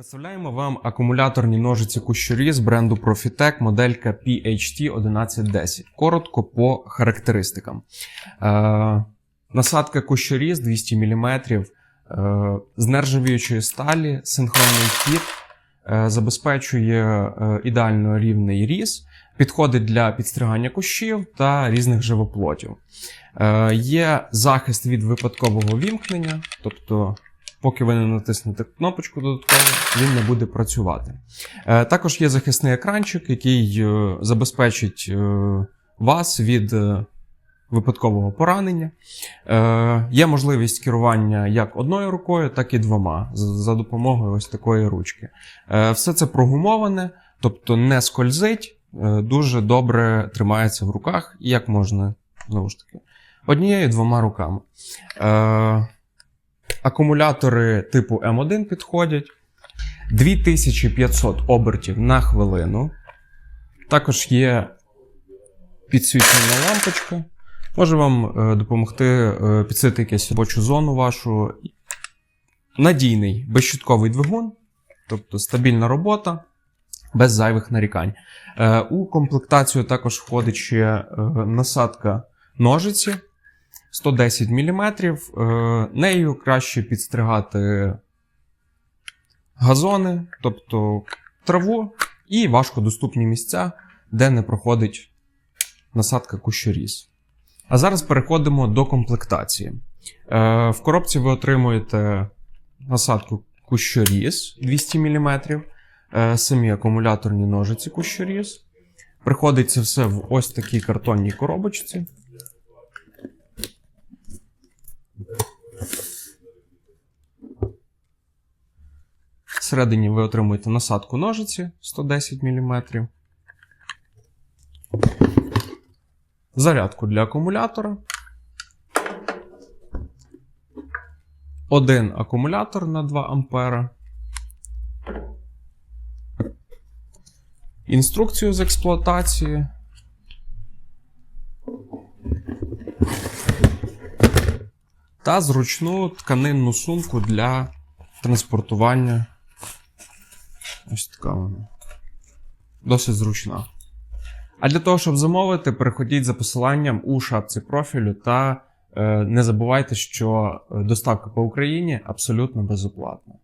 Представляємо вам акумуляторні ножиці кущурі з бренду Profitec моделька PHT1110. Коротко по характеристикам. Е, насадка кущурі з 200 мм е, з нержавіючої сталі, синхронний хід, е, забезпечує е, ідеально рівний різ, підходить для підстригання кущів та різних живоплотів. Е, є захист від випадкового вімкнення, тобто поки ви не натиснете кнопочку додатково, він не буде працювати. Е, Також є захисний екранчик, який е, забезпечить е, вас від випадкового поранення. Є можливість керування як одною рукою, так і двома за допомогою ось такої ручки. Все це прогумоване, тобто не скользить, дуже добре тримається в руках, і як можна знову ж таки однією двома руками. Акумулятори типу М1 підходять. 2500 обертів на хвилину. Також є підсвітлена лампочка. Може вам е, допомогти е, підсвітити якусь робочу зону вашу. Надійний безщитковий двигун, тобто стабільна робота, без зайвих нарікань. Е, у комплектацію також входить ще насадка ножиці 110 мм. Е, нею краще підстригати газони, тобто траву і важкодоступні місця, де не проходить насадка кущоріз. А зараз переходимо до комплектації. Е, в коробці ви отримуєте насадку кущоріз 200 мм, е, самі акумуляторні ножиці кущоріз. Приходить це все в ось такій картонній коробочці. Всередині ви отримуєте насадку ножиці 110 мм. Зарядку для акумулятора. Один акумулятор на 2 ампера. Інструкцію з експлуатації. Та зручну тканинну сумку для транспортування. Ось така вона. Досить зручна. А для того, щоб замовити, переходіть за посиланням у шапці профілю та е, не забувайте, що е, доставка по Україні абсолютно безоплатна.